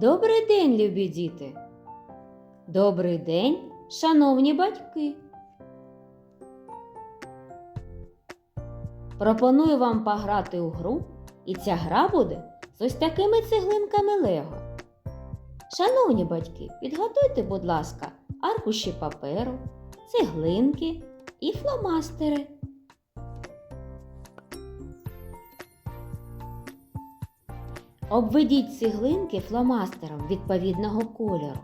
Добрий день, любі діти! Добрий день, шановні батьки! Пропоную вам пограти у гру, і ця гра буде з ось такими цеглинками Лего. Шановні батьки, підготуйте, будь ласка, аркуші паперу, цеглинки і фломастери. Обведіть цеглинки фломастером відповідного кольору.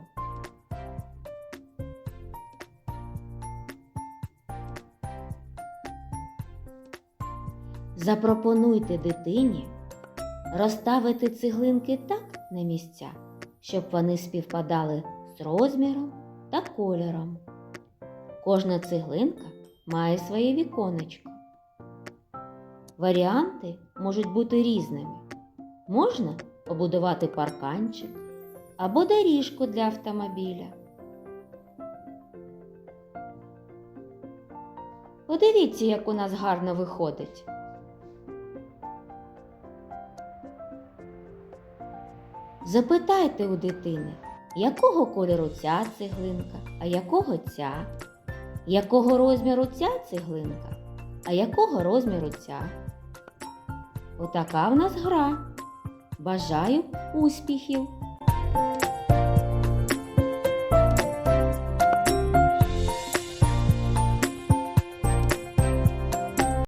Запропонуйте дитині розставити цеглинки так на місця, щоб вони співпадали з розміром та кольором. Кожна цеглинка має своє віконечко. Варіанти можуть бути різними. Можна побудувати парканчик або доріжку для автомобіля. Подивіться, як у нас гарно виходить. Запитайте у дитини, якого кольору ця цеглинка, а якого ця, якого розміру ця цеглинка, а якого розміру ця. Отака в нас гра. Бажаю успіхів!